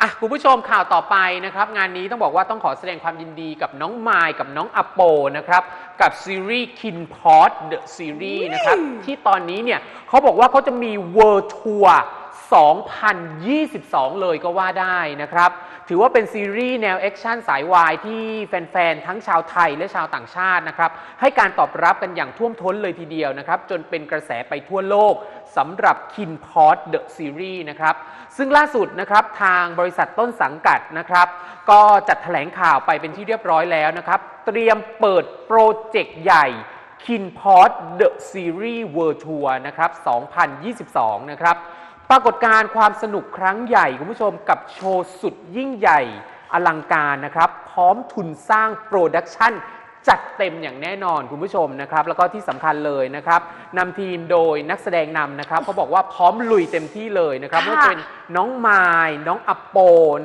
อะคุณผู้ชมข่าวต่อไปนะครับ งานนี้ต้องบอกว่าต้องขอแสดงความยินดีกับน้องมายกับน้องอโปนะครับ กับซีรีส์ Kin p o t The Series นะครับ ที่ตอนนี้เนี่ยเขาบอกว่าเขาจะมี World Tour 2022 เลยก็ว่าได้นะครับ ถือว่าเป็นซีรีส์แนวแอคชั่นสายวายที่แฟน ๆ ทั้งชาวไทยและชาวต่างชาตินะครับ ให้การตอบรับกันอย่างท่วมท้นเลยทีเดียวนะครับ จนเป็นกระแสไปทั่วโลกสำหรับ Kin p o t The Series นะครับ ซึ่งล่าสุดนะครับทางบริษัทต้นสังกัดนะครับ ก็จัดแถลงข่าวไปเป็นที่เรียบร้อยแล้วนะครับ เตรียมเปิดโปรเจกต์ใหญ่ Kinport The Series World Tour นะครับ 2022 นะครับ ปรากฏการณ์ความสนุกครั้งใหญ่ คุณผู้ชมกับโชว์สุดยิ่งใหญ่ อลังการนะครับ พร้อมทุนสร้างโปรดักชั่น จัดเต็มอย่างแน่นอนคุณผู้ชมนะครับ แล้วก็ที่สำคัญเลยนะครับนำทีมโดยนักแสดงนำนะครับเขาบอกว่าพร้อมลุยเต็มที่เลยนะครับค่ะไม่ว่าจะเป็นน้องมายน้องอโป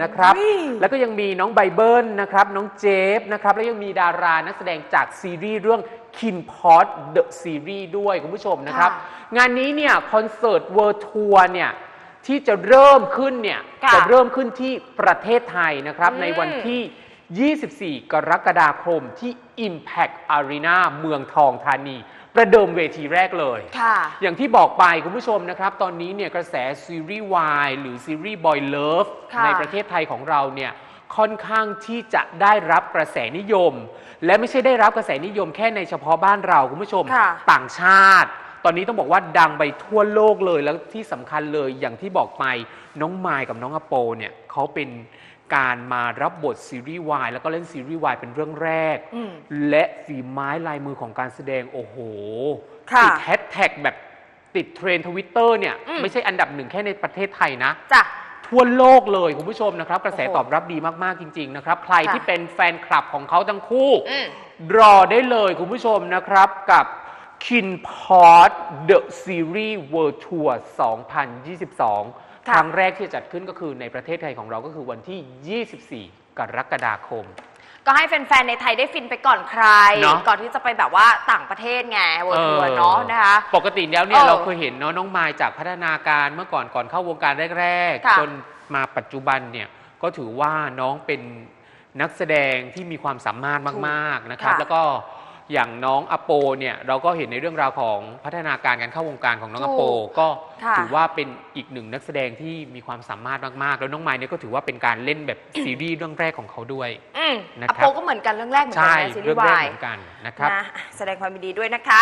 นะครับอุ๊ยแล้วก็ยังมีน้องไบเบิลนะครับ น้องเจฟนะครับ แล้วยังมีดารานักแสดงจากซีรีส์เรื่อง Kin p o t The Series ด้วยคุณผู้ชมนะครับ งานนี้เนี่ยคอนเสิร์ตเวิร์ทัวร์เนี่ยที่จะเริ่มขึ้นเนี่ยค่ะจะเริ่มขึ้นที่ประเทศไทยนะครับอืมในวันที่ 24 กรกฎาคมที่ Impact Arena เมืองทองธานี ประเดิมเวทีแรกเลยค่ะอย่างที่บอกไปคุณผู้ชมนะครับ ตอนนี้เนี่ยกระแสซีรีส์วายหรือซีรีส์บอยเลิฟค่ะในประเทศไทยของเราเนี่ยค่อนข้างที่จะได้รับกระแสนิยม และไม่ใช่ได้รับกระแสนิยมแค่ในเฉพาะบ้านเราคุณผู้ชมค่ะต่างชาติ ตอนนี้ต้องบอกว่าดังไปทั่วโลกเลยแล้วที่สำคัญเลยอย่างที่บอกไปน้องมายกับน้องอโปเนี่ยเขาเป็น การมารับบทซีรีส์วายแล้วก็เล่นซีรีส์วายเป็นเรื่องแรกอืมและฝีไม้ลายมือของการแสดงโอ้โหค่ะติดแฮชแท็กแบบติดเทรนทวิตเตอร์เนี่ยอืมไม่ใช่อันดับหนึ่งแค่ในประเทศไทยนะจ้ะทั่วโลกเลยคุณผู้ชมนะครับ กระแสโอ้โหตอบรับดีมาก ๆ จริง ๆ นะครับ ใครค่ะที่เป็นแฟนคลับของเขาทั้งคู่อืมรอได้เลยคุณผู้ชมนะครับกับ Kinport The Series World Tour 2022ค่ะ ครั้งแรกที่จะจัดขึ้นก็คือในประเทศไทยของเราก็คือวันที่ 24 กรกฎาคม ก็ให้แฟนๆในไทยได้ฟินไปก่อนใคร เนอะ ก่อนที่จะไปแบบว่าต่างประเทศไงเวิร์ทัวร์เนาะนะคะ ปกติแล้วเนี่ยเออเราเคยเห็นเนาะน้องมายจากพัฒนาการเมื่อก่อนก่อนเข้าวงการแรกค่ะ ๆ จนมาปัจจุบันเนี่ยก็ถือว่าน้องเป็นนักแสดงที่มีความสามารถมากๆนะครับค่ะแล้วก็ อย่างน้องอโปเนี่ยเราก็เห็นในเรื่องราวของพัฒนาการการเข้าวงการของน้องอโป ก็ค่ะถือว่าเป็นอีกหนึ่งนักแสดงที่มีความสามารถมากๆ แล้วน้องมายเนี่ยก็ถือว่าเป็นการเล่นแบบซีรีส์เรื่องแรกของเขาด้วยอืมนะอครับโปก็เหมือนกันเรื่องแรกเหมือนกัใช่นนะซีรีเรื่องส์แรกวายเหมือนกันนะครับนะแสดงความยินดีด้วยนะคะ